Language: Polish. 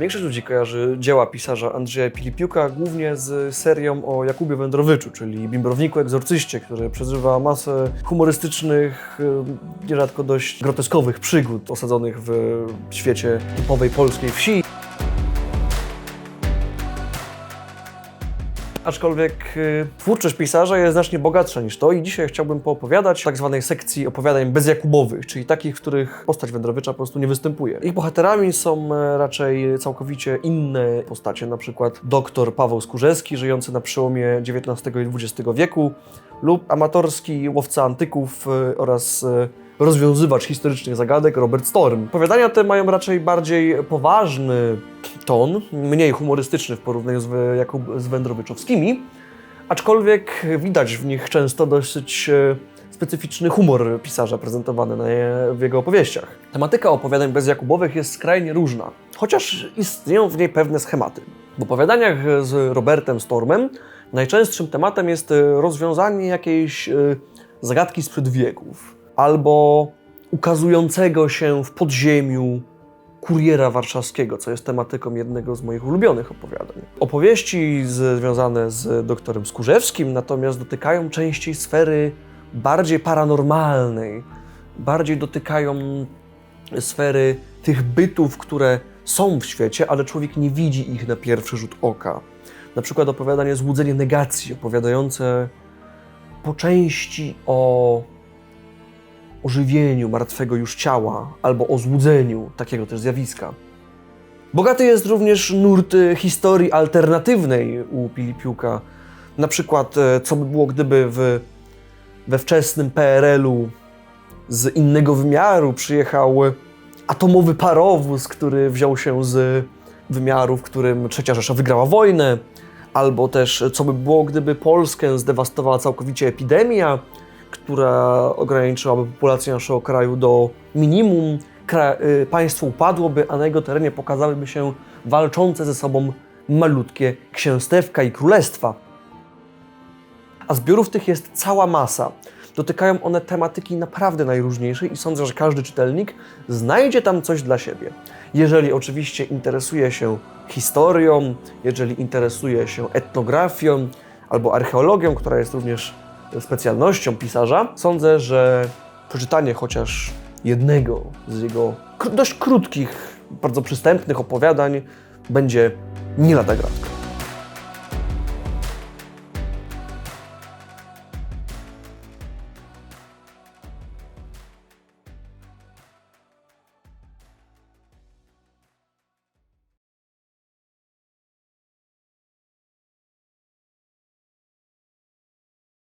Większość ludzi kojarzy dzieła pisarza Andrzeja Pilipiuka głównie z serią o Jakubie Wędrowiczu, czyli bimbrowniku egzorcyście, który przeżywa masę humorystycznych, nierzadko dość groteskowych przygód osadzonych w świecie typowej polskiej wsi. Aczkolwiek y, twórczość pisarza jest znacznie bogatsza niż to i dzisiaj chciałbym poopowiadać tak zwanej sekcji opowiadań bezjakubowych, czyli takich, w których postać Wędrowicza po prostu nie występuje. Ich bohaterami są e, raczej całkowicie inne postacie, na przykład doktor Paweł Skórzewski, żyjący na przełomie XIX i XX wieku, lub amatorski łowca antyków e, oraz e, rozwiązywacz historycznych zagadek Robert Storm. Opowiadania te mają raczej bardziej poważny ton, mniej humorystyczny w porównaniu z, Jakub, z Wędrowiczowskimi, aczkolwiek widać w nich często dosyć e, specyficzny humor pisarza prezentowany w jego opowieściach. Tematyka opowiadań bezjakubowych jest skrajnie różna, chociaż istnieją w niej pewne schematy. W opowiadaniach z Robertem Stormem najczęstszym tematem jest e, rozwiązanie jakiejś e, zagadki sprzed wieków albo ukazującego się w podziemiu kuriera warszawskiego, co jest tematyką jednego z moich ulubionych opowiadań. Opowieści związane z doktorem Skórzewskim natomiast dotykają częściej sfery bardziej paranormalnej, bardziej dotykają sfery tych bytów, które są w świecie, ale człowiek nie widzi ich na pierwszy rzut oka. Na przykład opowiadanie Złudzenie negacji, opowiadające po części o ożywieniu martwego już ciała albo o złudzeniu takiego też zjawiska. Bogaty jest również nurt e, historii alternatywnej u Pilipiuka. Na przykład, e, co by było, gdyby w, we wczesnym PRL-u z innego wymiaru przyjechał atomowy parowóz, który wziął się z wymiaru, w którym Trzecia Rzesza wygrała wojnę, albo też co by było, gdyby Polskę zdewastowała całkowicie epidemia, która ograniczyłaby populację naszego kraju do minimum, y, państwo upadłoby, a na jego terenie pokazałyby się walczące ze sobą malutkie księstewka i królestwa. A zbiorów tych jest cała masa. Dotykają one tematyki naprawdę najróżniejszej i sądzę, że każdy czytelnik znajdzie tam coś dla siebie. Jeżeli oczywiście interesuje się historią, jeżeli interesuje się etnografią albo archeologią, która jest również specjalnością pisarza, sądzę, że przeczytanie chociaż jednego z jego dość krótkich, bardzo przystępnych opowiadań będzie nie lada gratka.